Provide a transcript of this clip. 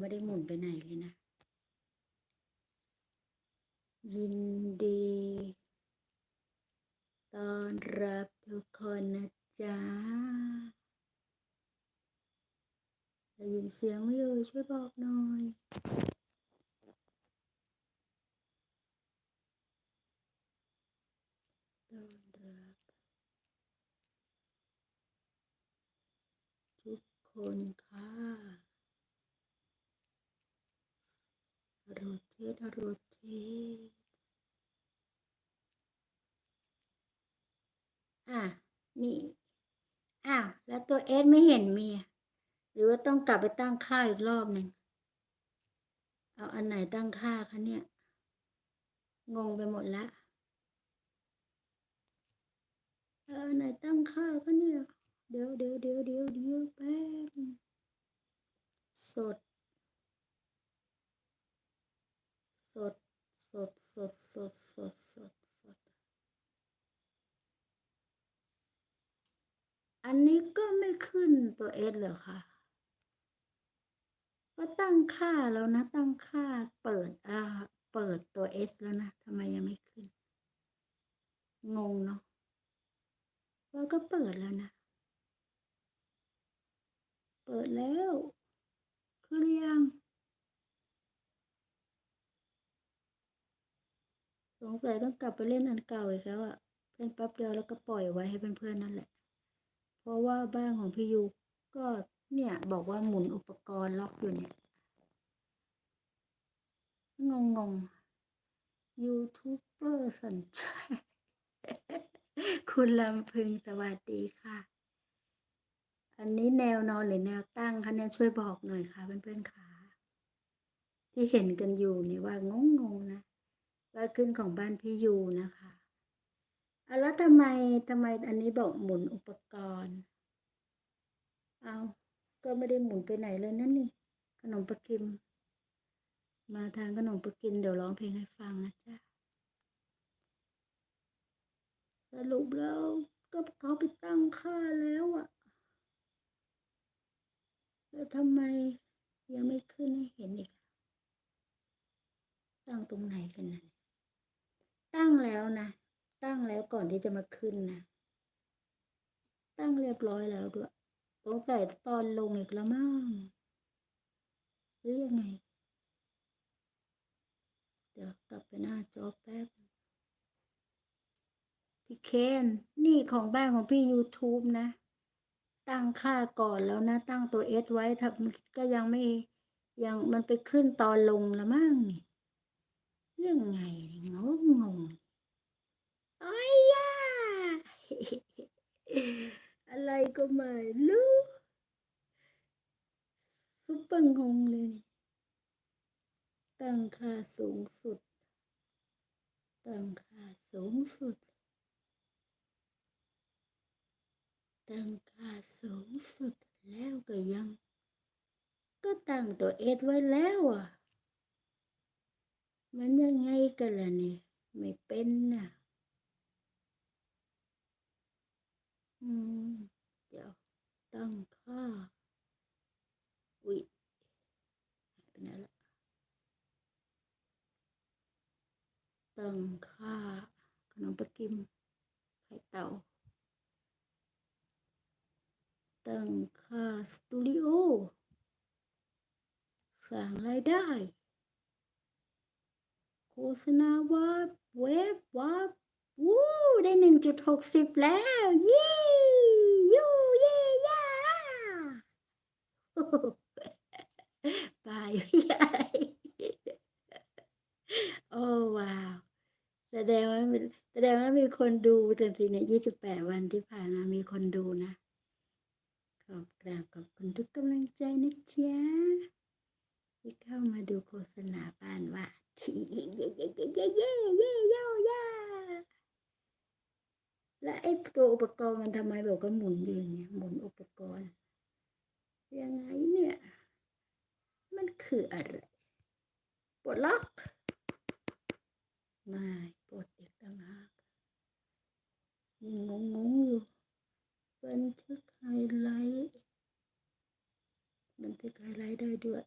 ไม่ได้หมุนไปไหนเลยนะ ยินดี ตอนรับทุกคนนะจ๊ะได้ยินเสียงไม่เอ่ยช่วยบอกหน่อยตอนรับทุกคนค่ะโรเทตโรเทตอะนี่อ้าวแล้วตัวเอสไม่เห็นมีอะหรือว่าต้องกลับไปตั้งค่าอีกรอบหนึ่งเอาอันไหนตั้งค่าคะเนี่ย งงไปหมดละเอาอันไหนตั้งค่าคะเนี่ย เดี๋ยวเดี๋ยวเดี๋ยวเดี๋ยวเดี๋ยวแป๊บสด สด สด สด สด สด สด สด อันนี้ก็ไม่ขึ้นตัวเอสเหรอคะก็ตั้งค่าแล้วนะ ตั้งค่าเปิดอ่าเปิดตัวเอสแล้วนะทำไมยังไม่ขึ้น งงเนาะว่าก็เปิดแล้วนะ เปิดแล้วคือหรือยังสงสัยต้องกลับไปเล่นอันเก่าอีกแล้วอะเล่นแป๊บเดียวแล้วก็ปล่อยไว้ให้เพื่อนๆนั่นแหละ เพราะว่าบ้านของพี่ยูก็เนี่ยบอกว่าหมุนอุปกรณ์ล็อกอยู่เนี่ยงงงยูทูบเบอร์สันใจคุณลำพึงสวัสดีค่ะ อันนี้แนวนอนหรือแนวตั้งคะเนี่ยช่วยบอกหน่อยค่ะเพื่อนๆค่ะ ที่เห็นกันอยู่เนี่ยว่างงงนะว่าขึ้นของบ้านพี่ยูนะคะ แล้วทำไมทำไมอันนี้บอกหมุนอุปกรณ์ เอาก็ไม่ได้หมุนไปไหนเลยนั่นนี่ ขนมปะกิม มาทางขนมปะกินเดี๋ยวร้องเพลงให้ฟังนะจ๊ะสรุปแล้วก็เขาไปตั้งค่าแล้วอะแล้วทำไมยังไม่ขึ้นให้เห็นอีก ตั้งตรงไหนกันนะตั้งแล้วนะ ตั้งแล้วก่อนที่จะมาขึ้นนะ ตั้งเรียบร้อยแล้วด้วยสงสัยตอนลงอีกแล้วมั้งหรือยังไง เดี๋ยวกลับไปหน้าจอแป๊บ พี่เคน นี่ของบ้านของพี่ YouTube นะ ตั้งค่าก่อนแล้วนะ ตั้งตัวเอสไว้ทำก็ยังไม่ยังมันไปขึ้นตอนลงแล้วมั้งนี่เรื่องไงงงง ไอ้ยย่าอะไรก็ไม่รู้ซุปเปอร์งงเลย ตั้งค่าสูงสุด ตั้งค่าสูงสุด ตั้งค่าสูงสุดแล้วก็ยัง ก็ตั้งตัวเอสไว้แล้วอะ มันยังไงกันล่ะเนี่ย ไม่เป็นน่ะม เดี๋ยว ตั้งค่า อุ๊ยหายไปไหนละตั้งค่า ขนมปังกิมไข่เต่าตั้งค่าสตูดิโอสร้างรายได้ โฆษณาวับเว็บวับวู้ได้หนึ่งจุดหกสิบแล้ว เยี่ ไปโอ้ว้าวแสดงว่ามีแสดงว่ามีคนดูจริงๆเนี่ยยี่สิบแปดวันที่ผ่านมามีคนดูนะขอบกราบขอบคุณทุกกำลังใจนะจ๊ะที่เข้ามาดูโฆษณาบ้านว่าทีเย่เย่เย่เย่เย่เย่เย่ย่าและไอ้ตัวอุปกรณ์มันทำไมบอกก็หมุนอยู่เนี่ยหมุนอุปกรณ์ คืออะไรปลดล็อกไม่ปลดอีกต่างหากงงงงอยู่บันทึกไฮไลท์บันทึกไฮไลท์ได้ด้วย